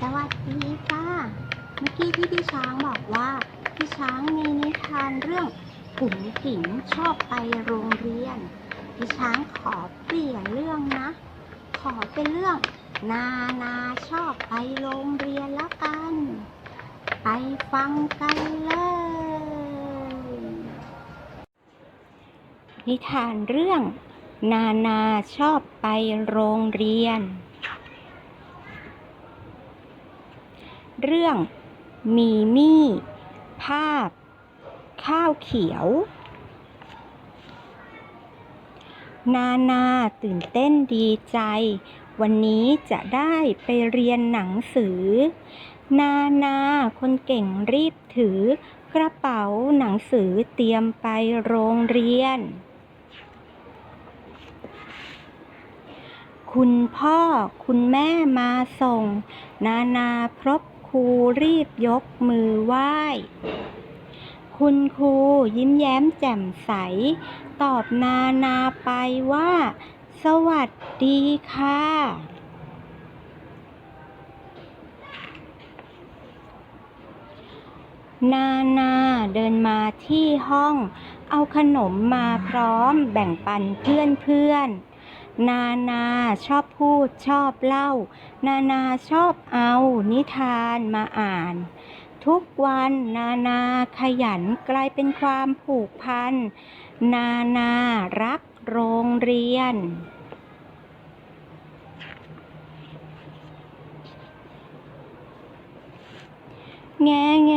สวัสดีค่ะเมื่อกี้ที่พี่ช้างบอกว่า พี่ช้างมีนิทานเรื่องกุ๋งกิ๋งชอบไปโรงเรียน พี่ช้างขอเปลี่ยนเรื่องนะ ขอเป็นเรื่อง นานาชอบไปโรงเรียนแล้วกัน ไปฟังกันเลย นิทานเรื่อง นานาชอบไปโรงเรียน เรื่องมีมี่ ภาพ ข้าวเขียว นานาตื่นเต้นดีใจ วันนี้จะได้ไปเรียนหนังสือ นานาคนเก่งรีบถือกระเป๋าหนังสือเตรียมไปโรงเรียน คุณพ่อคุณแม่มาส่ง นานาพบ ครูรีบยกมือไหว้ คุณครูยิ้มแย้มแจ่มใส ตอบนานาไปว่า สวัสดีค่ะนานาเดินมาที่ห้อง เอาขนมมาพร้อมแบ่งปันเพื่อนเพื่อน นานาชอบพูดชอบเล่า นานาชอบเอานิทานมาอ่าน ทุกวันนานาขยันกลายเป็นความผูกพัน นานารักโรงเรียนแงแงแง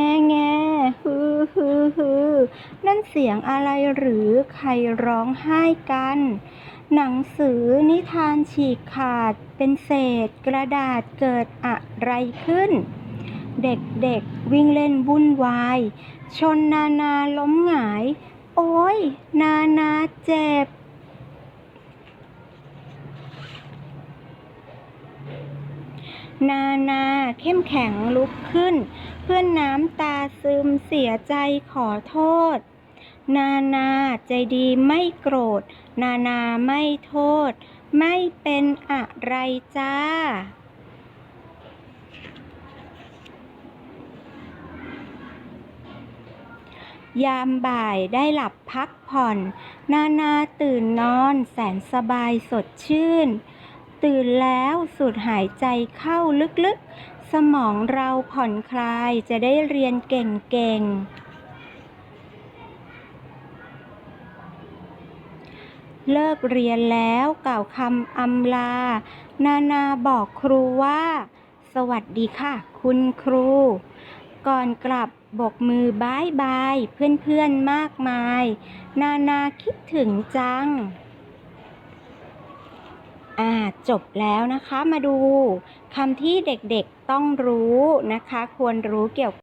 ฮือฮือ นั่นเสียงอะไรหรือใครร้องไห้กัน หนังสือนิทานฉีกขาดเป็นเศษกระดาษเกิดอะไรขึ้น เด็กๆวิ่งเล่นวุ่นวาย ชนนานาล้มหงาย โอ้ยนานาเจ็บ นานาเข้มแข็งลุกขึ้น เพื่อนน้ำตาซึมเสียใจขอโทษ นานาใจดีไม่โกรธ นานาไม่โทษ ไม่เป็นอะไรจ้ายามบ่ายได้หลับพักผ่อน นานาตื่นนอนแสนสบายสดชื่น ตื่นแล้วสูดหายใจเข้าลึกๆ สมองเราผ่อนคลายจะได้เรียนเก่งๆ เลิกเรียนแล้วกล่าวคำอำลา นานาบอกครูว่า สวัสดีค่ะ คุณครู ก่อนกลับบกมือบายบายเพื่อนๆมากมาย นานาคิดถึงจัง อ่าจบแล้วนะคะมาดูคำที่เด็กๆต้องรู้นะคะ ควรรู้เกี่ยว